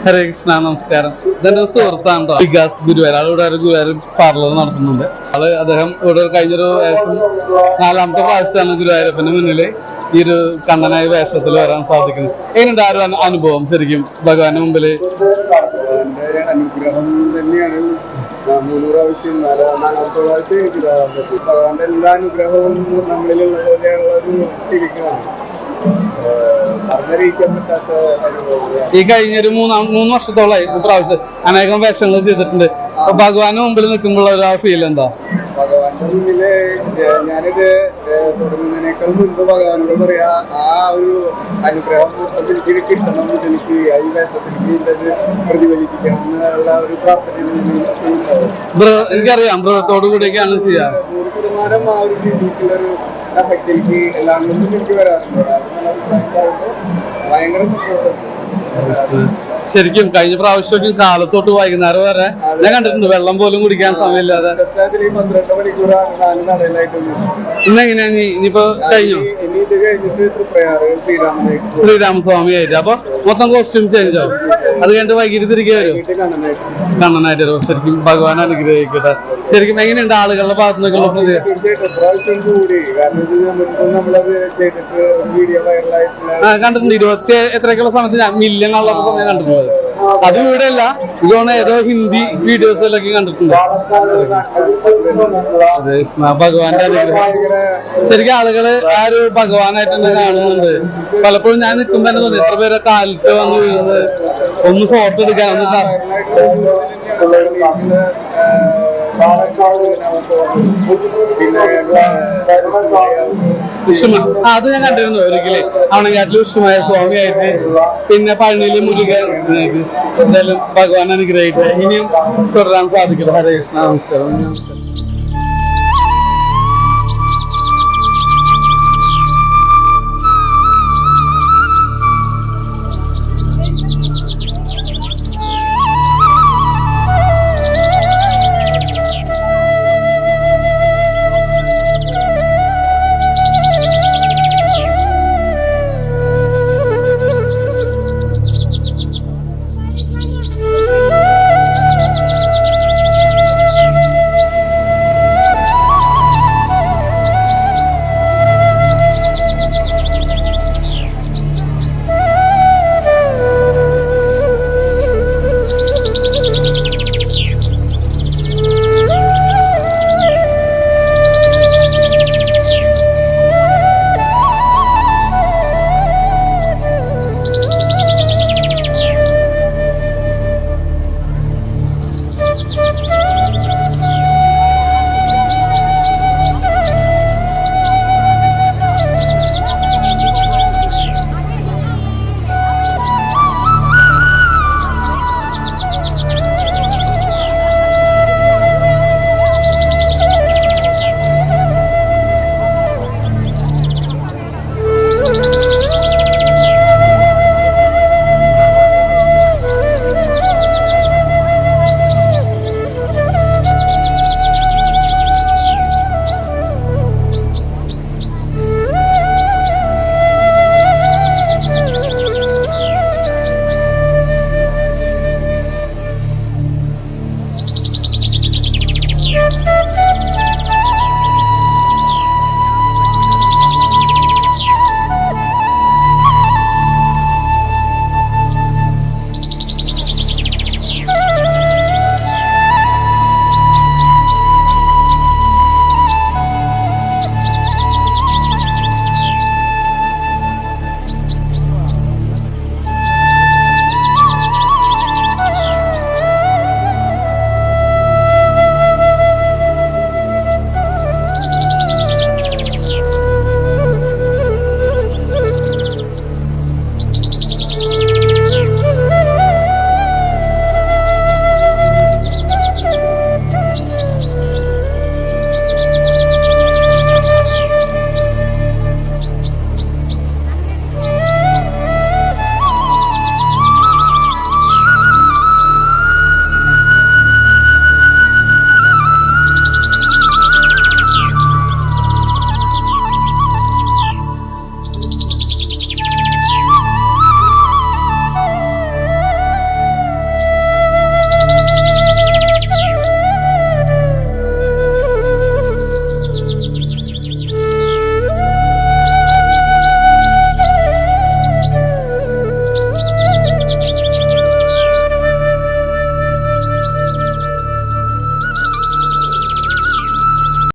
ഹരേ കൃഷ്ണ നമസ്കാരം ഇതെന്റെ സുഹൃത്താണ് വികാസ് ഗുരുവായൂർ ആൾ ഇവിടെ ഒരു ഗുരുവായൂർ പാർലർ നടത്തുന്നുണ്ട് ആൾ അദ്ദേഹം ഇവിടെ കഴിഞ്ഞൊരു വേഷം നാലാമത്തെ പ്രാവശ്യമാണ് ഗുരുവായൂരപ്പന്റെ മുന്നിൽ ഈ ഒരു കണ്ണനായ വേഷത്തിൽ വരാൻ സാധിക്കുന്നത് എങ്ങനെയുണ്ട് ആ ഒരു അനുഭവം ശരിക്കും ഭഗവാന്റെ മുമ്പിൽ അനുഗ്രഹം തന്നെയാണ് മൂന്ന് പ്രാവശ്യം നാലാ- നാലാമത്തെ പ്രാവശ്യം ഭഗവാന്റെ എല്ലാ അനുഗ്രഹവും നമ്മളിലുള്ള പോലെയുള്ള ഒരു അനുഭവം ഈ കഴിഞ്ഞൊരു മൂന്നാം മൂന്ന് വർഷത്തോളമായി പ്രാവശ്യം അനേകം വേഷങ്ങൾ ചെയ്തിട്ടുണ്ട്. അപ്പൊ ഭഗവാന്റെ മുമ്പിൽ നിൽക്കുമ്പോൾ ഒരു ആ ഫീൽ എന്താ? ഭഗവാന്റെ ഞാനിത് തുടങ്ങുന്നതിനേക്കാൾ മുൻപ് ഭഗവാനോട് പറയാ ആ ഒരു അനുഗ്രഹം മൊത്തം എനിക്ക് കിട്ടണം എനിക്ക് ഈ വേഷത്തിൽ ഇത് പ്രതിഫലിപ്പിക്കണം എന്നുള്ള ഒരു പ്രാർത്ഥന എനിക്കറിയാം കൂടിയൊക്കെയാണ് ചെയ്യാറ്. നൂറ് ശതമാനം ആ ഒരു രീതിക്കുള്ള ഒരു എനിക്ക് എല്ലാം കൊണ്ടും എനിക്ക് വരാറുണ്ട് ഭയങ്കര സന്തോഷം. ശരിക്കും കഴിഞ്ഞ പ്രാവശ്യം കാലത്തോട്ട് വൈകുന്നേരം വരെ ഞാൻ കണ്ടിട്ടുണ്ട് വെള്ളം പോലും കുടിക്കാൻ സമയമില്ലാതെ. സത്യത്തിൽ ഈ മണിക്കൂറാണ് നാല് നടയിലായിട്ട് നിന്നത്. ഇന്ന് എങ്ങനെയാണ് നീ ഇനിയിപ്പോ കഴിഞ്ഞു. ശ്രീരാമസ്വാമി ആയിട്ട്. അപ്പൊ മൊത്തം കോസ്റ്റ്യൂം ചേഞ്ച് ആവും. അത് കഴിഞ്ഞിട്ട് വൈകിട്ട് തിരികെ വരും. കണ്ണനായിട്ട് ശരിക്കും ഭഗവാൻ അനുഗ്രഹിക്കട്ടെ. ശരിക്കും എങ്ങനെയുണ്ട് ആളുകളുടെ ഭാഗത്തു നിന്നൊക്കെയുള്ള കണ്ടിട്ടുണ്ട്. ഇരുപത്തി എത്രയൊക്കെയുള്ള സമയത്ത് ഞാൻ മില്യൺ ഉള്ള സമയം കണ്ടിട്ടുള്ളത് അത് ഇവിടെ അല്ല ഇതോണ ഏതോ ഹിന്ദി വീഡിയോസിലൊക്കെ കണ്ടിട്ടുണ്ട്. ഭഗവാന്റെ ശരിക്കും ആളുകൾ ആ ഒരു ഭഗവാനായിട്ട് തന്നെ കാണുന്നുണ്ട്. പലപ്പോഴും ഞാൻ നിൽക്കുമ്പോ തന്നെ തോന്നി എത്ര പേരെ കാലത്ത് വന്ന് വീഴുന്നത്. ഒന്ന് ഫോട്ടോ എടുക്കാൻ ഒന്ന് ആ, അത് ഞാൻ കണ്ടിരുന്നു ഒരിക്കലെ. അവണങ്ങാട്ടിൽ വിഷ്ണുമായ സ്വാമിയായിട്ട് പിന്നെ പഴനിയിലെ മുരുകൻ. എന്തായാലും ഭഗവാൻ അനുഗ്രഹിക്കട്ടെ ഇനിയും തുടരാൻ സാധിക്കട്ടെ. ഹരേ കൃഷ്ണ. നമസ്കാരം. നമസ്കാരം.